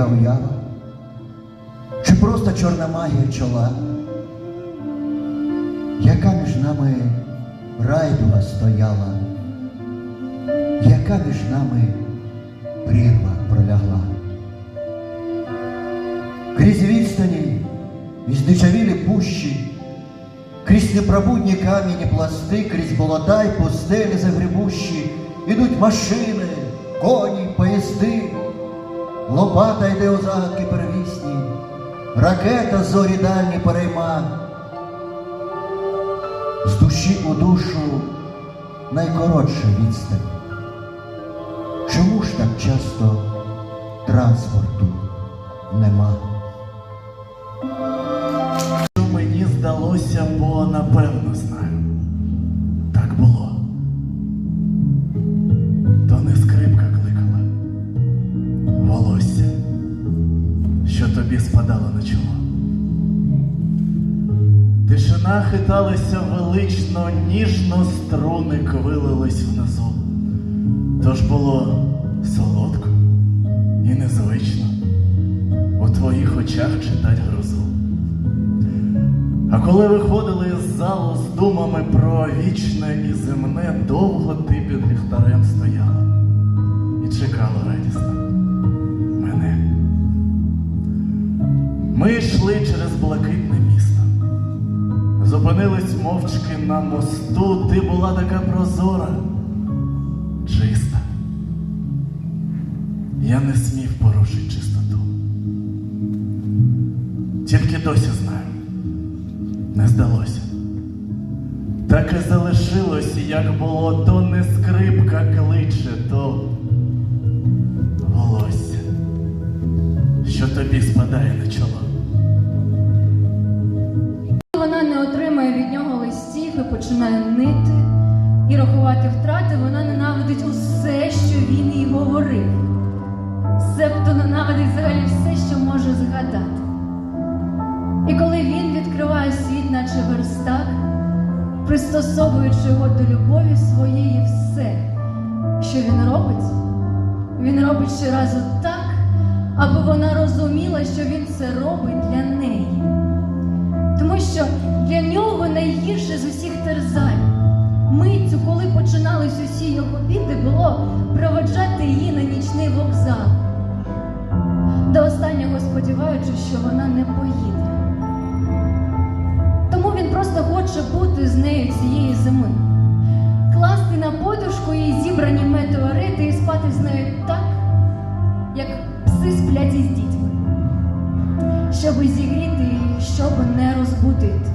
моя уява? Чи просто чорна магія чола? Яка між нами райдуга стояла? Яка між нами прірва пролягла? Крізь відстані і здичавілі пущі, крізь непробудні кам'яні пласти, крізь болота й пустелі загребущі, ідуть машини, коні, поїзди, лопата йде у загадки первісні, ракета зорі дальні перейма. З душі у душу найкоротша відстань. Чому ж так часто транспорту нема? Що мені здалося, бо напевно Тишина хиталася велично, ніжно струни квилились внизу. Тож було солодко і незвично у твоїх очах читать грозу. А коли виходили з залу з думами про вічне і земне, довго ти під ліхтарем стояла і чекала радісно мене. Ми йшли через блакитне місто, зупинились мовчки на мосту, ти була така прозора, чиста. Я не смів порушити чистоту. Тільки досі знаю не здалося. Так і залишилось, як було, то не скрипка кличе, то волосся, що тобі спадає на чоло. Починає нити і рахувати втрати. Вона ненавидить усе, що він їй говорив. Себто ненавидить взагалі все, що може згадати. І коли він відкриває світ, наче верстак, пристосовуючи його до любові своєї, все, що він робить, він робить щоразу так, аби вона розуміла, що він це робить для неї. Тому що для нього найгірше з усіх терзань. Митцю, коли починались усі його біди, було проведжати її на нічний вокзал. До останнього сподіваючись, що вона не поїде. Тому він просто хоче бути з нею цієї зими, класти на подушку її зібрані метеорити і спати щоб не розбудити.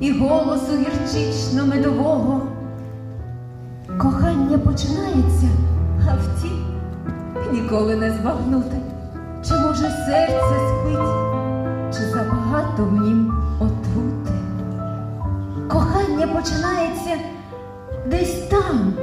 І голосу гірчично медового. Кохання починається, а втім ніколи не збагнути. Чи може серце спить, чи забагато в нім отрути? Кохання починається десь там.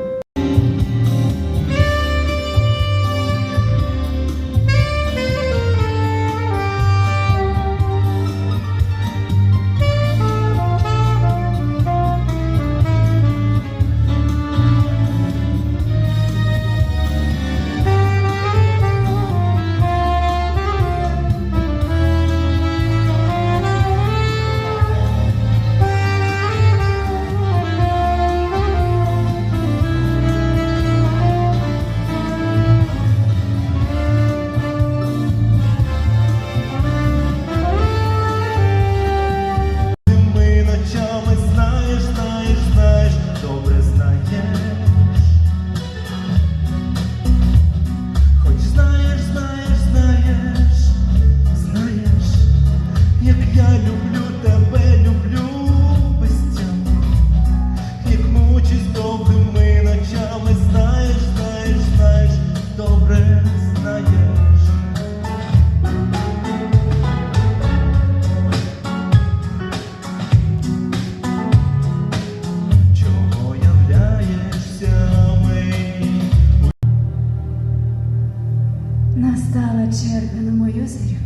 На мою зорю.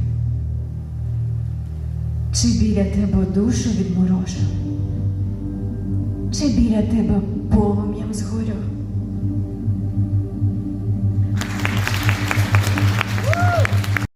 Чи біля тебе душу відморожу, чи біля тебе полум'ям згорю.